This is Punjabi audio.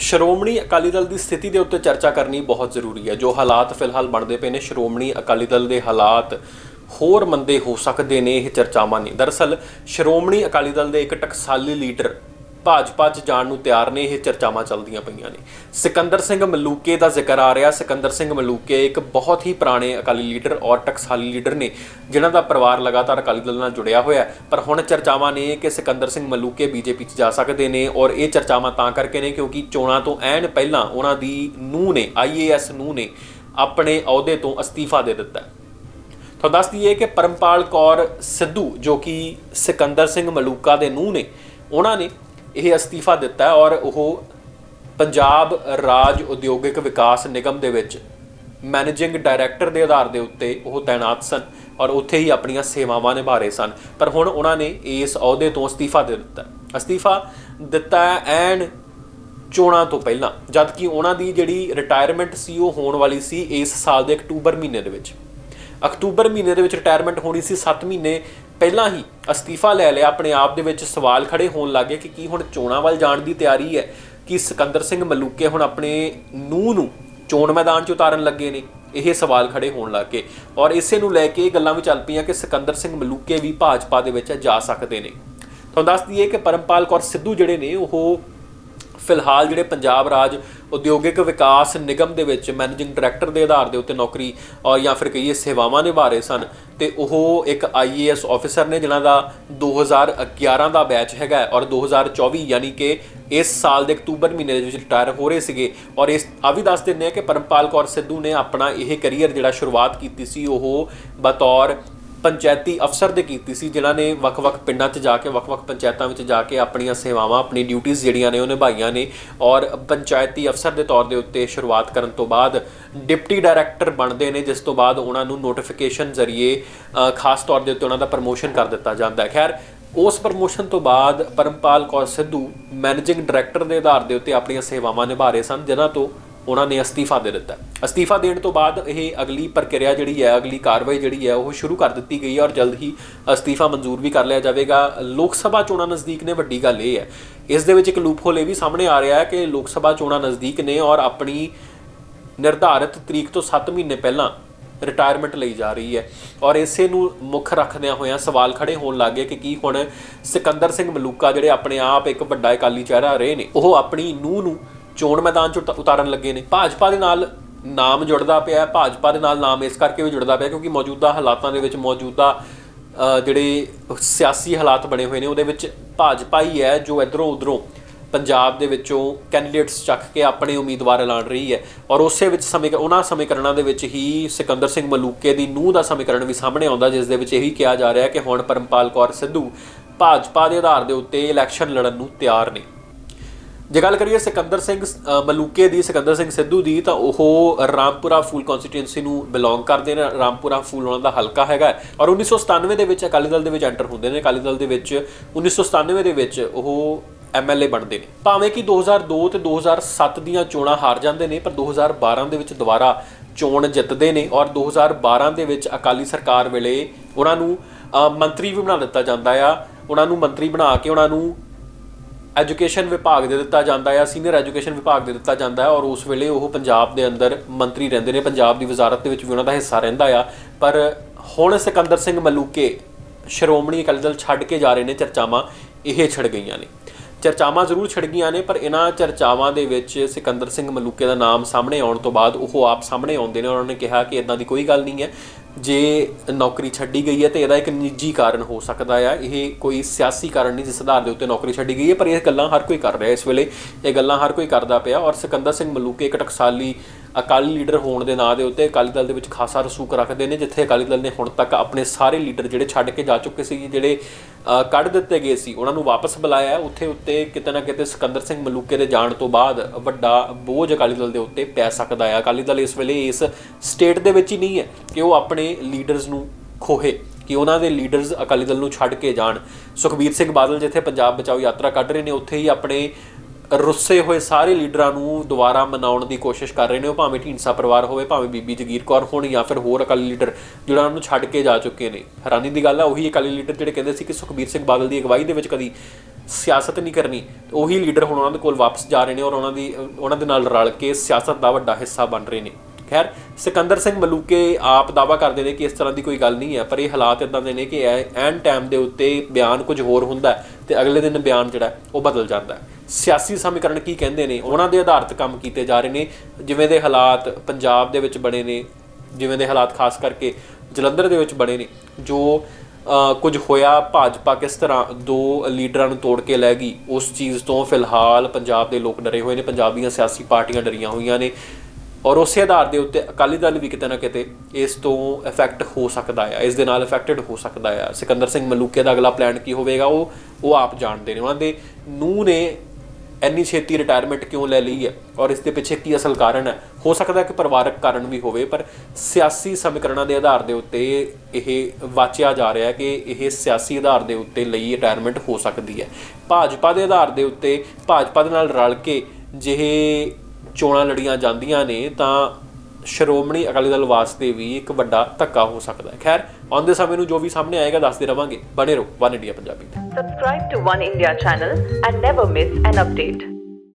ਸ਼੍ਰੋਮਣੀ ਅਕਾਲੀ ਦਲ ਦੀ ਸਥਿਤੀ ਦੇ ਉੱਤੇ ਚਰਚਾ ਕਰਨੀ ਬਹੁਤ ਜ਼ਰੂਰੀ ਹੈ। ਜੋ ਹਾਲਾਤ ਫਿਲਹਾਲ ਬਣਦੇ ਪਏ ਨੇ, ਸ਼੍ਰੋਮਣੀ ਅਕਾਲੀ ਦਲ ਦੇ ਹਾਲਾਤ ਹੋਰ ਮੰਦੇ ਹੋ ਸਕਦੇ ਨੇ ਇਹ ਚਰਚਾਵਾਂ ਨੇ। ਦਰਅਸਲ, ਸ਼੍ਰੋਮਣੀ ਅਕਾਲੀ ਦਲ ਦੇ ਇੱਕ ਟਕਸਾਲੀ ਲੀਡਰ ਭਾਜਪਾ 'ਚ ਜਾਣ ਨੂੰ ਤਿਆਰ ਨੇ, ਇਹ ਚਰਚਾਵਾਂ ਚੱਲਦੀਆਂ ਪਈਆਂ ਨੇ। ਸਿਕੰਦਰ ਸਿੰਘ ਮਲੂਕੇ ਦਾ ਜ਼ਿਕਰ ਆ ਰਿਹਾ। ਸਿਕੰਦਰ ਸਿੰਘ ਮਲੂਕੇ ਇੱਕ ਬਹੁਤ ਹੀ ਪੁਰਾਣੇ ਅਕਾਲੀ ਲੀਡਰ ਔਰ ਟਕਸਾਲੀ ਲੀਡਰ ਨੇ, ਜਿਨ੍ਹਾਂ ਦਾ ਪਰਿਵਾਰ ਲਗਾਤਾਰ ਅਕਾਲੀ ਦਲ ਨਾਲ ਜੁੜਿਆ ਹੋਇਆ ਪਰ ਹੁਣ ਚਰਚਾਵਾਂ ਨੇ ਕਿ ਸਿਕੰਦਰ ਸਿੰਘ ਮਲੂਕੇ ਬੀਜੇਪੀ 'ਚ ਜਾ ਸਕਦੇ ਨੇ ਔਰ ਇਹ ਚਰਚਾਵਾਂ ਤਾਂ ਕਰਕੇ ਨੇ ਕਿਉਂਕਿ ਚੋਣਾਂ ਤੋਂ ਐਨ ਪਹਿਲਾਂ ਉਹਨਾਂ ਦੀ ਨੂੰਹ ਨੇ ਆਈਏਐਸ ਨੂੰਹ ਨੇ ਆਪਣੇ ਅਹੁਦੇ ਤੋਂ ਅਸਤੀਫਾ ਦੇ ਦਿੱਤਾ ਹੈ। ਤੁਹਾਨੂੰ ਦੱਸ ਦਈਏ ਕਿ ਪਰਮਪਾਲ ਕੌਰ ਸਿੱਧੂ, ਜੋ ਕਿ ਸਿਕੰਦਰ ਸਿੰਘ ਮਲੂਕਾ ਦੇ ਨੂੰਹ ਨੇ, ਉਹਨਾਂ ਨੇ ਇਹ ਅਸਤੀਫਾ ਦਿੱਤਾ ਔਰ ਉਹ ਪੰਜਾਬ ਰਾਜ ਉਦਯੋਗਿਕ ਵਿਕਾਸ ਨਿਗਮ ਦੇ ਵਿੱਚ ਮੈਨੇਜਿੰਗ ਡਾਇਰੈਕਟਰ ਦੇ ਆਧਾਰ ਦੇ ਉੱਤੇ ਉਹ ਤਾਇਨਾਤ ਸਨ ਔਰ ਉੱਥੇ ਹੀ ਆਪਣੀਆਂ ਸੇਵਾਵਾਂ ਨਿਭਾ ਰਹੇ ਸਨ। ਪਰ ਹੁਣ ਉਹਨਾਂ ਨੇ ਇਸ ਅਹੁਦੇ ਤੋਂ ਅਸਤੀਫਾ ਦੇ ਦਿੱਤਾ। ਅਸਤੀਫਾ ਦਿੱਤਾ ਹੈ ਐਨ ਚੋਣਾਂ ਤੋਂ ਪਹਿਲਾਂ ਜਦ ਕਿ ਉਹਨਾਂ ਦੀ ਜਿਹੜੀ ਰਿਟਾਇਰਮੈਂਟ ਸੀ ਉਹ ਹੋਣ ਵਾਲੀ ਸੀ ਇਸ ਸਾਲ ਦੇ ਅਕਤੂਬਰ ਮਹੀਨੇ ਦੇ ਵਿੱਚ। ਅਕਤੂਬਰ ਮਹੀਨੇ ਦੇ ਵਿੱਚ ਰਿਟਾਇਰਮੈਂਟ ਹੋਣੀ ਸੀ 7 ਮਹੀਨੇ ਪਹਿਲਾਂ ਹੀ ਅਸਤੀਫਾ ਲੈ ਲਿਆ, ਆਪਣੇ ਆਪ ਦੇ ਵਿੱਚ ਸਵਾਲ ਖੜੇ ਹੋਣ ਲੱਗੇ ਕਿ ਕੀ ਹੁਣ ਚੋਣਾਂ ਵੱਲ ਜਾਣ ਦੀ ਤਿਆਰੀ ਹੈ, ਕਿ ਸਿਕੰਦਰ ਸਿੰਘ ਮਲੂਕੇ ਹੁਣ ਆਪਣੇ ਨੂੰਹ ਨੂੰ ਚੋਣ ਮੈਦਾਨ 'ਚ ਉਤਾਰਨ ਲੱਗੇ ਨੇ? ਇਹ ਸਵਾਲ ਖੜੇ ਹੋਣ ਲੱਗੇ ਔਰ ਇਸੇ ਨੂੰ ਲੈ ਕੇ ਇਹ ਗੱਲਾਂ ਵੀ ਚੱਲ ਪਈਆਂ ਕਿ ਸਿਕੰਦਰ ਸਿੰਘ ਮਲੂਕੇ ਵੀ ਭਾਜਪਾ ਦੇ ਵਿੱਚ ਜਾ ਸਕਦੇ ਨੇ। ਤੁਹਾਨੂੰ ਦੱਸ ਦਈਏ ਕਿ ਪਰਮਪਾਲ ਕੌਰ ਸਿੱਧੂ ਜਿਹੜੇ ਨੇ, ਉਹ ਫਿਲਹਾਲ ਜਿਹੜੇ ਪੰਜਾਬ ਰਾਜ ਉਦਯੋਗਿਕ ਵਿਕਾਸ ਨਿਗਮ ਦੇ ਵਿੱਚ ਮੈਨੇਜਿੰਗ ਡਾਇਰੈਕਟਰ ਦੇ ਆਧਾਰ ਦੇ ਉੱਤੇ ਨੌਕਰੀ ਔਰ ਜਾਂ ਫਿਰ ਕਹੀਏ ਸੇਵਾਵਾਂ ਨਿਭਾ ਰਹੇ ਸਨ। ਤੇ ਉਹ ਇੱਕ ਆਈਏਐਸ ਆਫੀਸਰ ਨੇ, ਜਿਨ੍ਹਾਂ ਦਾ 2011 ਦਾ ਬੈਚ ਹੈਗਾ ਹੈ ਔਰ 2024 ਯਾਨੀ ਕਿ ਇਸ ਸਾਲ ਦੇ ਅਕਤੂਬਰ ਮਹੀਨੇ ਦੇ ਵਿੱਚ ਰਿਟਾਇਰ ਹੋ ਰਹੇ ਸੀਗੇ। ਔਰ ਇਸ ਆ ਵੀ ਦੱਸ ਦਿੰਦੇ ਆ ਕਿ ਪਰਮਪਾਲ ਕੌਰ ਸਿੱਧੂ ਨੇ ਆਪਣਾ ਇਹ ਕੈਰੀਅਰ ਜਿਹੜਾ ਸ਼ੁਰੂਆਤ ਕੀਤੀ ਸੀ, ਉਹ ਬਤੌਰ ਪੰਚਾਇਤੀ ਅਫਸਰ ਦੇ ਕੀਤੀ ਸੀ, ਜਿਨ੍ਹਾਂ ਨੇ ਵੱਖ-ਵੱਖ ਪਿੰਡਾਂ 'ਚ ਜਾ ਕੇ, ਵੱਖ-ਵੱਖ ਪੰਚਾਇਤਾਂ ਵਿੱਚ ਜਾ ਕੇ ਆਪਣੀਆਂ ਸੇਵਾਵਾਂ, ਆਪਣੀ ਡਿਊਟੀਆਂ ਜਿਹੜੀਆਂ ਨੇ ਉਹ ਨਿਭਾਈਆਂ ਨੇ ਔਰ ਪੰਚਾਇਤੀ ਅਫਸਰ ਦੇ ਤੌਰ ਦੇ ਉੱਤੇ ਸ਼ੁਰੂਆਤ ਕਰਨ ਤੋਂ ਬਾਅਦ ਡਿਪਟੀ ਡਾਇਰੈਕਟਰ ਬਣਦੇ ਨੇ, ਜਿਸ ਤੋਂ ਬਾਅਦ ਉਹਨਾਂ ਨੂੰ ਨੋਟੀਫਿਕੇਸ਼ਨ ਜ਼ਰੀਏ ਖਾਸ ਤੌਰ ਦੇ ਉੱਤੇ ਉਹਨਾਂ ਦਾ ਪ੍ਰਮੋਸ਼ਨ ਕਰ ਦਿੱਤਾ ਜਾਂਦਾ ਹੈ। ਖੈਰ, ਉਸ ਪ੍ਰਮੋਸ਼ਨ ਤੋਂ ਬਾਅਦ ਪਰਮਪਾਲ ਕੌਰ ਸਿੱਧੂ ਮੈਨੇਜਿੰਗ ਡਾਇਰੈਕਟਰ ਦੇ ਆਧਾਰ ਦੇ ਉੱਤੇ ਆਪਣੀਆਂ ਸੇਵਾਵਾਂ ਨਿਭਾ ਰਹੇ ਸਨ, ਜਿਨ੍ਹਾਂ ਤੋਂ ਉਹਨਾਂ ਨੇ ਅਸਤੀਫਾ ਦੇ ਦਿੱਤਾ। ਅਸਤੀਫਾ ਦੇਣ ਤੋਂ ਬਾਅਦ ਇਹ ਅਗਲੀ ਪ੍ਰਕਿਰਿਆ ਜਿਹੜੀ ਹੈ, ਅਗਲੀ ਕਾਰਵਾਈ ਜਿਹੜੀ ਹੈ, ਉਹ ਸ਼ੁਰੂ ਕਰ ਦਿੱਤੀ ਗਈ ਹੈ ਔਰ ਜਲਦ ਹੀ ਅਸਤੀਫਾ ਮਨਜ਼ੂਰ ਵੀ ਕਰ ਲਿਆ ਜਾਵੇਗਾ। ਲੋਕ ਸਭਾ ਚੋਣਾਂ ਨਜ਼ਦੀਕ ਨੇ ਵੱਡੀ ਗੱਲ ਇਹ ਹੈ। ਇਸ ਦੇ ਵਿੱਚ ਇੱਕ ਲੂਪਹੋਲ ਇਹ ਵੀ ਸਾਹਮਣੇ ਆ ਰਿਹਾ ਹੈ ਕਿ ਲੋਕ ਸਭਾ ਚੋਣਾਂ ਨਜ਼ਦੀਕ ਨੇ ਔਰ ਆਪਣੀ ਨਿਰਧਾਰਿਤ ਤਰੀਕ ਤੋਂ 7 ਮਹੀਨੇ ਪਹਿਲਾਂ ਰਿਟਾਇਰਮੈਂਟ ਲਈ ਜਾ ਰਹੀ ਹੈ। ਔਰ ਇਸੇ ਨੂੰ ਮੁੱਖ ਰੱਖਦਿਆਂ ਹੋਇਆਂ ਸਵਾਲ ਖੜੇ ਹੋਣ ਲੱਗੇ ਕਿ ਕੀ ਹੁਣ ਸਿਕੰਦਰ ਸਿੰਘ ਮਲੂਕਾ ਜਿਹੜੇ ਆਪਣੇ ਆਪ ਇੱਕ ਵੱਡਾ ਇਕਾਲੀ ਚਿਹਰਾ ਰਹੇ ਨੇ, ਉਹ ਆਪਣੀ ਨੂੰਹ ਨੂੰ ਚੋਣ ਮੈਦਾਨ 'ਚ ਉਤਾ- ਉਤਾਰਨ ਲੱਗੇ ਨੇ। ਭਾਜਪਾ ਦੇ ਨਾਲ ਨਾਮ ਜੁੜਦਾ ਪਿਆ, ਭਾਜਪਾ ਦੇ ਨਾਲ ਨਾਮ ਇਸ ਕਰਕੇ ਵੀ ਜੁੜਦਾ ਪਿਆ ਕਿਉਂਕਿ ਮੌਜੂਦਾ ਹਾਲਾਤਾਂ ਦੇ ਵਿੱਚ ਮੌਜੂਦਾ ਜਿਹੜੇ ਸਿਆਸੀ ਹਾਲਾਤ ਬਣੇ ਹੋਏ ਨੇ, ਉਹਦੇ ਵਿੱਚ ਭਾਜਪਾ ਹੀ ਹੈ ਜੋ ਇਧਰੋਂ ਉਧਰੋਂ ਪੰਜਾਬ ਦੇ ਵਿੱਚੋਂ ਕੈਂਡੀਡੇਟਸ ਚੱਕ ਕੇ ਆਪਣੇ ਉਮੀਦਵਾਰ ਐਲਾਨ ਰਹੀ ਹੈ। ਔਰ ਉਸੇ ਵਿੱਚ ਸਮੇਂ ਉਹਨਾਂ ਸਮੀਕਰਨਾਂ ਦੇ ਵਿੱਚ ਹੀ ਸਿਕੰਦਰ ਸਿੰਘ ਮਲੂਕੇ ਦੀ ਨੂੰਹ ਦਾ ਸਮੀਕਰਨ ਵੀ ਸਾਹਮਣੇ ਆਉਂਦਾ, ਜਿਸ ਦੇ ਵਿੱਚ ਇਹੀ ਕਿਹਾ ਜਾ ਰਿਹਾ ਕਿ ਹੁਣ ਪਰਮਪਾਲ ਕੌਰ ਸਿੱਧੂ ਭਾਜਪਾ ਦੇ ਆਧਾਰ ਦੇ ਉੱਤੇ ਇਲੈਕਸ਼ਨ ਲੜਨ ਨੂੰ ਤਿਆਰ ਨੇ। ਜੇ ਗੱਲ ਕਰੀਏ ਸਿਕੰਦਰ ਸਿੰਘ ਮਲੂਕੇ ਦੀ, ਸਿਕੰਦਰ ਸਿੰਘ ਸਿੱਧੂ ਦੀ, ਤਾਂ ਉਹ ਰਾਮਪੁਰਾ ਫੂਲ ਕਨਸਟੀਟੂਐਂਸੀ ਨੂੰ ਬਿਲੋਂਗ ਕਰਦੇ ਨੇ। ਰਾਮਪੁਰਾ ਫੂਲ ਉਹਨਾਂ ਦਾ ਹਲਕਾ ਹੈਗਾ ਹੈ। ਔਰ 1997 ਦੇ ਵਿੱਚ ਅਕਾਲੀ ਦਲ ਦੇ ਵਿੱਚ ਐਂਟਰ ਹੁੰਦੇ ਨੇ। ਅਕਾਲੀ ਦਲ ਦੇ ਵਿੱਚ 1997 ਦੇ ਵਿੱਚ ਉਹ ਐਮਐਲਏ ਬਣਦੇ ਨੇ। ਭਾਵੇਂ ਕਿ 2002 ਤੇ 2007 ਦੀਆਂ ਚੋਣਾਂ ਹਾਰ ਜਾਂਦੇ ਨੇ, ਪਰ 2012 ਦੇ ਵਿੱਚ ਦੁਬਾਰਾ ਚੋਣ ਜਿੱਤਦੇ ਨੇ ਔਰ 2012 ਦੇ ਵਿੱਚ ਅਕਾਲੀ ਸਰਕਾਰ ਵੇਲੇ ਉਹਨਾਂ ਨੂੰ ਮੰਤਰੀ ਵੀ ਬਣਾ ਦਿੱਤਾ ਜਾਂਦਾ ਆ। ਉਹਨਾਂ ਨੂੰ ਮੰਤਰੀ ਬਣਾ ਕੇ ਉਹਨਾਂ ਨੂੰ ਐਜੂਕੇਸ਼ਨ ਵਿਭਾਗ ਦੇ ਦਿੱਤਾ ਜਾਂਦਾ ਹੈ ਸੀਨੀਅਰ ਐਜੂਕੇਸ਼ਨ ਵਿਭਾਗ ਦੇ ਦਿੱਤਾ ਜਾਂਦਾ ਹੈ ਔਰ ਉਸ ਵੇਲੇ ਉਹ ਪੰਜਾਬ ਦੇ ਅੰਦਰ ਮੰਤਰੀ ਰਹਿੰਦੇ ਨੇ, ਪੰਜਾਬ ਦੀ ਵਜ਼ਾਰਤ ਦੇ ਵਿੱਚ ਵੀ ਉਹਨਾਂ ਦਾ ਹਿੱਸਾ ਰਹਿੰਦਾ ਆ। ਪਰ ਹੁਣ ਸਿਕੰਦਰ ਸਿੰਘ ਮਲੂਕੇ, ਸ਼੍ਰੋਮਣੀ ਅਕਾਲੀ ਦਲ ਛੱਡ ਕੇ ਜਾ ਰਹੇ ਨੇ, ਚਰਚਾਵਾਂ ਇਹ ਛਿੜ ਗਈਆਂ ਨੇ। ਚਰਚਾਵਾਂ ਜ਼ਰੂਰ ਛਿੜ ਗਈਆਂ ਨੇ, ਪਰ ਇਹਨਾਂ ਚਰਚਾਵਾਂ ਦੇ ਵਿੱਚ ਸਿਕੰਦਰ ਸਿੰਘ ਮਲੂਕੇ ਦਾ ਨਾਮ ਸਾਹਮਣੇ ਆਉਣ ਤੋਂ ਬਾਅਦ ਉਹ ਆਪ ਸਾਹਮਣੇ ਆਉਂਦੇ ਨੇ ਉਹਨਾਂ ਨੇ ਕਿਹਾ ਕਿ ਇਦਾਂ ਦੀ ਕੋਈ ਗੱਲ ਨਹੀਂ ਹੈ। ਜੇ ਨੌਕਰੀ ਛੱਡੀ ਗਈ ਹੈ ਤੇ ਇਹਦਾ ਇੱਕ ਨਿੱਜੀ ਕਾਰਨ ਹੋ ਸਕਦਾ ਆ। ਇਹ ਕੋਈ ਸਿਆਸੀ ਕਾਰਨ ਨਹੀਂ ਜਿਸ ਆਧਾਰ ਦੇ ਉੱਤੇ ਨੌਕਰੀ ਛੱਡੀ ਗਈ ਹੈ, ਪਰ ਇਹ ਗੱਲਾਂ ਹਰ ਕੋਈ ਕਰ ਰਿਹਾ ਇਸ ਵੇਲੇ। ਇਹ ਗੱਲਾਂ ਹਰ ਕੋਈ ਕਰਦਾ ਪਿਆ ਔਰ ਸਿਕੰਦਰ ਸਿੰਘ ਮਲੂਕੇ ਇੱਕ ਟਕਸਾਲੀ ਅਕਾਲੀ ਲੀਡਰ ਹੋਣ ਦੇ ਨਾਂ ਦੇ ਉੱਤੇ ਅਕਾਲੀ ਦਲ ਦੇ ਵਿੱਚ ਖਾਸਾ ਰਸੂਖ ਰੱਖਦੇ ਨੇ, ਜਿੱਥੇ ਅਕਾਲੀ ਦਲ ਨੇ ਹੁਣ ਤੱਕ ਆਪਣੇ ਸਾਰੇ ਲੀਡਰ ਜਿਹੜੇ ਛੱਡ ਕੇ ਜਾ ਚੁੱਕੇ ਸੀ, ਜਿਹੜੇ ਕੱਢ ਦਿੱਤੇ ਗਏ ਸੀ, ਉਹਨਾਂ ਨੂੰ ਵਾਪਸ ਬੁਲਾਇਆ। ਉੱਥੇ ਉੱਤੇ ਕਿਤੇ ਨਾ ਕਿਤੇ ਸਿਕੰਦਰ ਸਿੰਘ ਮਲੂਕੇ ਦੇ ਜਾਣ ਤੋਂ ਬਾਅਦ ਵੱਡਾ ਬੋਝ ਅਕਾਲੀ ਦਲ ਦੇ ਉੱਤੇ ਪੈ ਸਕਦਾ ਹੈ ਅਕਾਲੀ ਦਲ ਇਸ ਵੇਲੇ ਇਸ ਸਟੇਟ ਦੇ ਵਿੱਚ ਹੀ ਨਹੀਂ ਹੈ ਕਿ ਉਹ ਆਪਣੇ ਲੀਡਰਸ ਨੂੰ ਖੋਹੇ, ਕਿ ਉਹਨਾਂ ਦੇ ਲੀਡਰਸ ਅਕਾਲੀ ਦਲ ਨੂੰ ਛੱਡ ਕੇ ਜਾਣ। ਸੁਖਬੀਰ ਸਿੰਘ ਬਾਦਲ ਜਿੱਥੇ ਪੰਜਾਬ ਬਚਾਓ ਯਾਤਰਾ ਕੱਢ ਰਹੇ ਨੇ, ਉੱਥੇ ਹੀ ਆਪਣੇ ਰੁੱਸੇ ਹੋਏ ਸਾਰੇ ਲੀਡਰਾਂ ਨੂੰ ਦੁਬਾਰਾ ਮਨਾਉਣ ਦੀ ਕੋਸ਼ਿਸ਼ ਕਰ ਰਹੇ ਨੇ ਉਹ, ਭਾਵੇਂ ਢੀਂਡਸਾ ਪਰਿਵਾਰ ਹੋਵੇ, ਭਾਵੇਂ ਬੀਬੀ ਜਗੀਰ ਕੌਰ ਹੋਣ ਜਾਂ ਫਿਰ ਹੋਰ ਅਕਾਲੀ ਲੀਡਰ ਜਿਹੜਾ ਉਹਨਾਂ ਨੂੰ ਛੱਡ ਕੇ ਜਾ ਚੁੱਕੇ ਨੇ। ਹੈਰਾਨੀ ਦੀ ਗੱਲ ਹੈ ਉਹੀ ਅਕਾਲੀ ਲੀਡਰ ਜਿਹੜੇ ਕਹਿੰਦੇ ਸੀ ਕਿ ਸੁਖਬੀਰ ਸਿੰਘ ਬਾਦਲ ਦੀ ਅਗਵਾਈ ਦੇ ਵਿੱਚ ਕਦੀ ਸਿਆਸਤ ਨਹੀਂ ਕਰਨੀ ਉਹੀ ਲੀਡਰ ਹੁਣ ਉਹਨਾਂ ਦੇ ਕੋਲ ਵਾਪਸ ਜਾ ਰਹੇ ਨੇ ਔਰ ਉਹਨਾਂ ਦੀ ਉਹਨਾਂ ਦੇ ਨਾਲ ਰਲ ਕੇ ਸਿਆਸਤ ਦਾ ਵੱਡਾ ਹਿੱਸਾ ਬਣ ਰਹੇ ਨੇ। ਖੈਰ, ਸਿਕੰਦਰ ਸਿੰਘ ਮਲੂਕੇ ਆਪ ਦਾਵਾ ਕਰਦੇ ਨੇ ਕਿ ਇਸ ਤਰ੍ਹਾਂ ਦੀ ਕੋਈ ਗੱਲ ਨਹੀਂ ਹੈ, ਪਰ ਇਹ ਹਾਲਾਤ ਇਦਾਂ ਦੇ ਨੇ ਕਿ ਐਨ ਟਾਈਮ ਦੇ ਉੱਤੇ ਬਿਆਨ ਕੁਝ ਹੋਰ ਹੁੰਦਾ ਹੈ ਤੇ ਅਗਲੇ ਦਿਨ ਬਿਆਨ ਜਿਹੜਾ ਉਹ ਬਦਲ ਜਾਂਦਾ ਹੈ। ਸਿਆਸੀ ਸਮੀਕਰਨ ਕੀ ਕਹਿੰਦੇ ਨੇ? ਉਹਨਾਂ ਦੇ ਆਧਾਰਿਤ ਕੰਮ ਕੀਤੇ ਜਾ ਰਹੇ ਨੇ, ਜਿਵੇਂ ਦੇ ਹਾਲਾਤ ਪੰਜਾਬ ਦੇ ਵਿੱਚ ਬਣੇ ਨੇ, ਜਿਵੇਂ ਦੇ ਹਾਲਾਤ ਖਾਸ ਕਰਕੇ ਜਲੰਧਰ ਦੇ ਵਿੱਚ ਬਣੇ ਨੇ, ਜੋ ਕੁਝ ਹੋਇਆ ਭਾਜਪਾ ਕਿਸ ਤਰ੍ਹਾਂ ਦੋ ਲੀਡਰਾਂ ਨੂੰ ਤੋੜ ਕੇ ਲੈ ਗਈ, ਉਸ ਚੀਜ਼ ਤੋਂ ਫਿਲਹਾਲ ਪੰਜਾਬ ਦੇ ਲੋਕ ਡਰੇ ਹੋਏ ਨੇ ਪੰਜਾਬ ਦੀਆਂ ਸਿਆਸੀ ਪਾਰਟੀਆਂ ਡਰੀਆਂ ਹੋਈਆਂ ਨੇ। ਔਰ ਉਸੇ ਆਧਾਰ ਦੇ ਉੱਤੇ ਅਕਾਲੀ ਦਲ ਵੀ ਕਿਤੇ ਨਾ ਕਿਤੇ ਇਸ ਤੋਂ ਇਫੈਕਟ ਹੋ ਸਕਦਾ ਹੈ ਇਸ ਦੇ ਨਾਲ ਇਫੈਕਟਡ ਹੋ ਸਕਦਾ ਹੈ ਸਿਕੰਦਰ ਸਿੰਘ ਮਲੂਕੇ ਦਾ ਅਗਲਾ ਪਲਾਨ ਕੀ ਹੋਵੇਗਾ? ਉਹ ਉਹ ਆਪ ਜਾਣਦੇ ਨੇ। ਉਹਨਾਂ ਦੇ ਨੂੰ ਨੇ ਇੰਨੀ ਛੇਤੀ ਰਿਟਾਇਰਮੈਂਟ ਕਿਉਂ ਲੈ ਲਈ ਹੈ ਔਰ ਇਸ ਦੇ ਪਿੱਛੇ ਕੀ ਅਸਲ ਕਾਰਨ ਹੈ ਹੋ ਸਕਦਾ ਹੈ ਕਿ ਪਰਿਵਾਰਕ ਕਾਰਨ ਵੀ ਹੋਵੇ, ਪਰ ਸਿਆਸੀ ਸਮੀਕਰਨਾਂ ਦੇ ਆਧਾਰ ਦੇ ਉੱਤੇ ਇਹ ਵਾਚਿਆ ਜਾ ਰਿਹਾ ਹੈ ਕਿ ਇਹ ਸਿਆਸੀ ਆਧਾਰ ਦੇ ਉੱਤੇ ਲਈ ਰਿਟਾਇਰਮੈਂਟ ਹੋ ਸਕਦੀ ਹੈ। ਭਾਜਪਾ ਦੇ ਆਧਾਰ ਦੇ ਉੱਤੇ ਭਾਜਪਾ ਦੇ ਨਾਲ ਰਲ ਕੇ ਜਿਹੇ ਚੋਣਾਂ ਲੜੀਆਂ ਜਾਂਦੀਆਂ ਨੇ, ਤਾਂ ਸ਼੍ਰੋਮਣੀ ਅਕਾਲੀ ਦਲ ਵਾਸਤੇ ਵੀ ਇੱਕ ਵੱਡਾ ਧੱਕਾ ਹੋ ਸਕਦਾ ਹੈ। ਖੈਰ ਆਉਂਦੇ ਸਮੇਂ ਨੂੰ ਜੋ ਵੀ ਸਾਹਮਣੇ ਆਏਗਾ, ਦੱਸਦੇ ਰਵਾਂਗੇ। ਬਣੇ ਰਹੋ, ਵਨ ਇੰਡੀਆ ਪੰਜਾਬੀ ਤੇ। Subscribe to One India channel and never miss an.